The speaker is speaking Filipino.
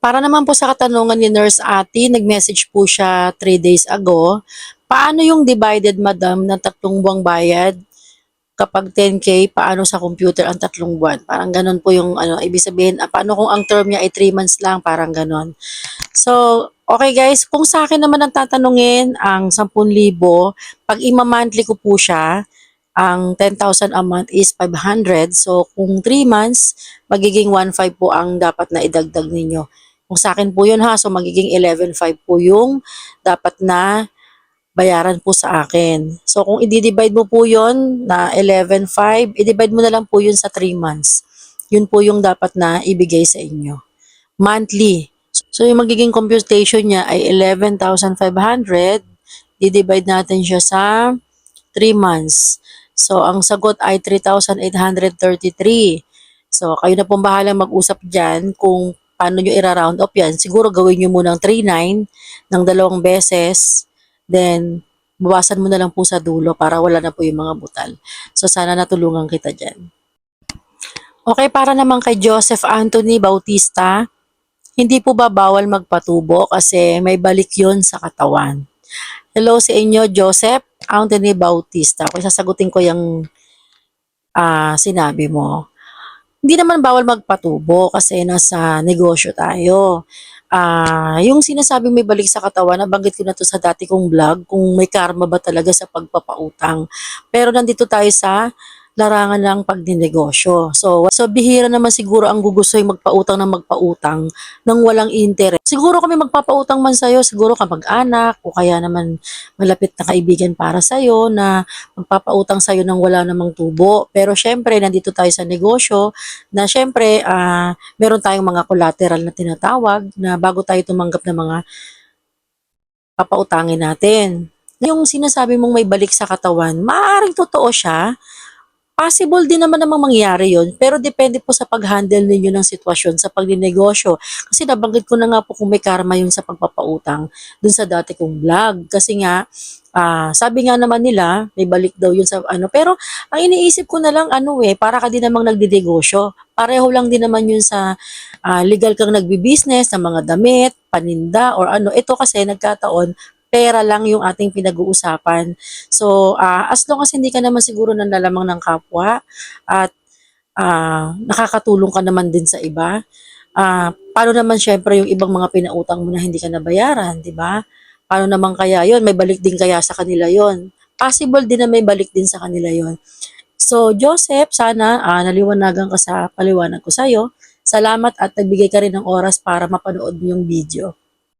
Para naman po sa katanungan ni Nurse Ati, nag-message po siya 3 days ago. Paano yung divided, madam, na tatlong buwang bayad? Kapag 10K, paano sa computer ang tatlong buwan? Parang ganun po yung, ano, ibig sabihin, ah, paano kung ang term niya ay 3 months lang? Parang ganun. So, okay guys, kung sa akin naman ang tatanungin, ang 10,000, pag ima-monthly ko po siya, ang 10,000 a month is 500. So, kung 3 months, magiging 1,500 po ang dapat na idagdag ninyo. Kung sa akin po yun ha, so magiging 11,500 po yung dapat na bayaran po sa akin. So, kung i-divide mo po yun na 11,500, i-divide mo na lang po yun sa 3 months. Yun po yung dapat na ibigay sa inyo. Monthly. So, yung magiging computation niya ay 11,500. Di-divide natin siya sa 3 months. So, ang sagot ay 3,833. So, kayo na pong bahalang mag-usap dyan kung paano nyo i-round up yan. Siguro gawin nyo munang 3,9 ng dalawang beses. Then, bawasan mo na lang po sa dulo para wala na po yung mga butal. So, sana natulungan kita dyan. Okay, para naman kay Joseph Anthony Bautista, hindi po ba bawal magpatubo kasi may balik yun sa katawan? Hello sa inyo, Joseph Anthony Bautista. Kung sasagutin ko yung ah, sinabi mo. Hindi naman bawal magpatubo kasi nasa negosyo tayo. Ah, yung sinasabing may balik sa katawan, nabanggit ko na to sa dati kong vlog, kung may karma ba talaga sa pagpapautang. Pero nandito tayo sa larangan ng pagdinegosyo. So, so bihira naman siguro ang gugustoy magpautang ng magpautang nang walang interest. Siguro kami magpapautang man sa'yo, siguro kamag-anak o kaya naman malapit na kaibigan para sa'yo na magpapautang sa'yo nang wala namang tubo. Pero syempre, nandito tayo sa negosyo na syempre, ah, meron tayong mga collateral na tinatawag na bago tayo tumanggap ng mga papautangin natin. Yung sinasabi mong may balik sa katawan, maaaring totoo siya, Possible din naman namang mangyari yon pero depende po sa pag-handle ninyo ng sitwasyon sa pagninegosyo. Kasi nabanggit ko na nga po kung may karma yun sa pagpapautang dun sa dati kong vlog. Kasi nga, ah, sabi nga naman nila, may balik daw yun sa ano. Pero ang iniisip ko na lang, ano eh, para ka din namang nagdidegosyo. Pareho lang din naman yun sa ah, legal kang nagbi-business ng mga damit, paninda, or ano. Ito kasi nagkataon, pera lang yung ating pinag-uusapan. So, ah, as long as hindi ka naman siguro nanlalamang ng kapwa at ah, nakakatulong ka naman din sa iba, ah, paano naman syempre yung ibang mga pinautang mo na hindi ka nabayaran, di ba? Paano naman kaya yon May balik din kaya sa kanila yon Possible din na may balik din sa kanila yon So, Joseph, sana ah, naliwanagan ka sa paliwanag ko sa'yo. Salamat at nagbigay ka rin ng oras para mapanood mo yung video.